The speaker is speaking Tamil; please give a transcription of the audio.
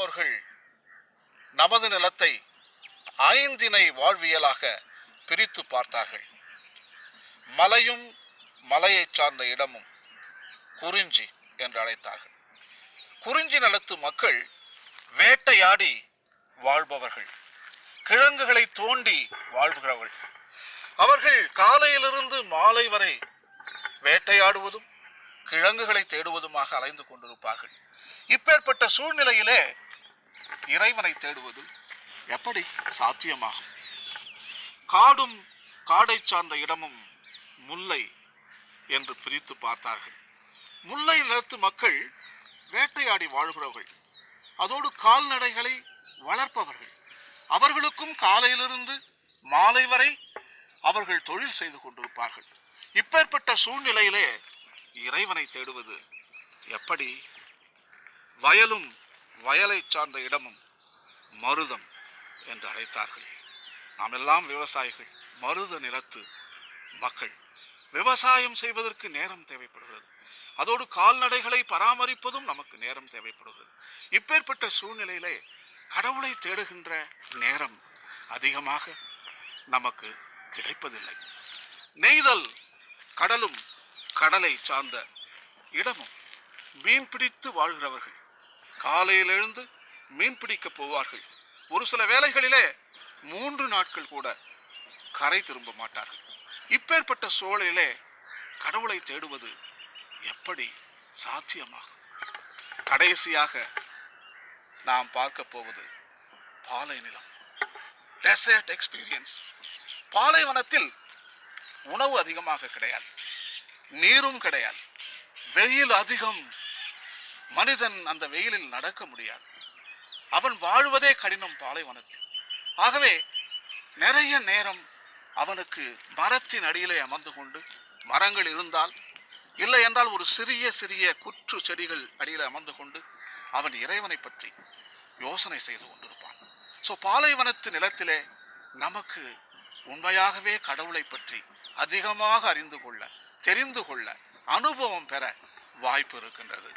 முன்னோர்கள் நமது நிலத்தை ஐந்தினை வாழ்வியலாக பிரித்து பார்த்தார்கள். மலையும் மலையை சார்ந்த இடமும் குறிஞ்சி என்று அழைத்தார்கள். குறிஞ்சி நிலத்து மக்கள் வேட்டையாடி வாழ்பவர்கள். கிழங்குகளை தோண்டி வாழ்கிறவர்கள் அவர்கள் காலையிலிருந்து மாலை வரை வேட்டையாடுவதும் கிழங்குகளை தேடுவதுமாக அலைந்து கொண்டிருப்பார்கள். இப்பேற்பட்ட சூழ்நிலையிலே இறைவனை தேடுவது எப்படி சாத்தியமாகும்? காடும் காடை சார்ந்த இடமும் முல்லை என்று பிரித்து பார்த்தார்கள். முல்லை நிலத்து மக்கள் வேட்டையாடி வாழ்கிறவர்கள். அதோடு கால்நடைகளை வளர்ப்பவர்கள். அவர்களுக்கும் காலையிலிருந்து மாலை வரை அவர்கள் தொழில் செய்து கொண்டிருப்பார்கள். இப்பேற்பட்ட சூழ்நிலையிலே இறைவனை தேடுவது எப்படி? வயலும் வயலை சார்ந்த இடமும் மருதம் என்று அழைத்தார்கள். நாம் எல்லாம் விவசாயிகள் மருத நிலத்து மக்கள். விவசாயம் செய்வதற்கு நேரம் தேவைப்படுகிறது. அதோடு கால்நடைகளை பராமரிப்பதும் நமக்கு நேரம் தேவைப்படுகிறது. இப்பேற்பட்ட சூழ்நிலையிலே கடவுளை தேடுகின்ற நேரம் அதிகமாக நமக்கு கிடைப்பதில்லை. நெய்தல் கடலும் கடலை சார்ந்த இடமும் மீன் பிடித்து வாழ்கிறவர்கள் காலையில் எழுந்து மீன் பிடிக்க போவார்கள். ஒரு சில வேளைகளிலே மூன்று நாட்கள் கூட கரை திரும்ப மாட்டார்கள். இப்பேற்பட்ட சூழலிலே கடவுளை தேடுவது எப்படி சாத்தியமாகும்? கடைசியாக நாம் பார்க்க போவது பாலை நிலம். டெசர்ட் எக்ஸ்பீரியன்ஸ் பாலைவனத்தில் உணவு அதிகமாக கிடையாது. நீரும் கிடையாது. வெயில் அதிகம். மனிதன் அந்த வெயிலில் நடக்க முடியாது. அவன் வாழ்வதே கடினம் பாலைவனத்தில். ஆகவே நிறைய நேரம் அவனுக்கு மரத்தின் அடியிலே அமர்ந்து கொண்டு மரங்கள் இருந்தால் இல்லை என்றால் ஒரு சிறிய சிறிய குற்று செடிகள் அடியில் அமர்ந்து கொண்டு அவன் இறைவனை பற்றி யோசனை செய்து கொண்டிருப்பான். ஸோ பாலைவனத்து நிலத்திலே நமக்கு உண்மையாகவே கடவுளை பற்றி அதிகமாக அறிந்து கொள்ள தெரிந்து கொள்ள அனுபவம் பெற வாய்ப்பு இருக்கின்றது.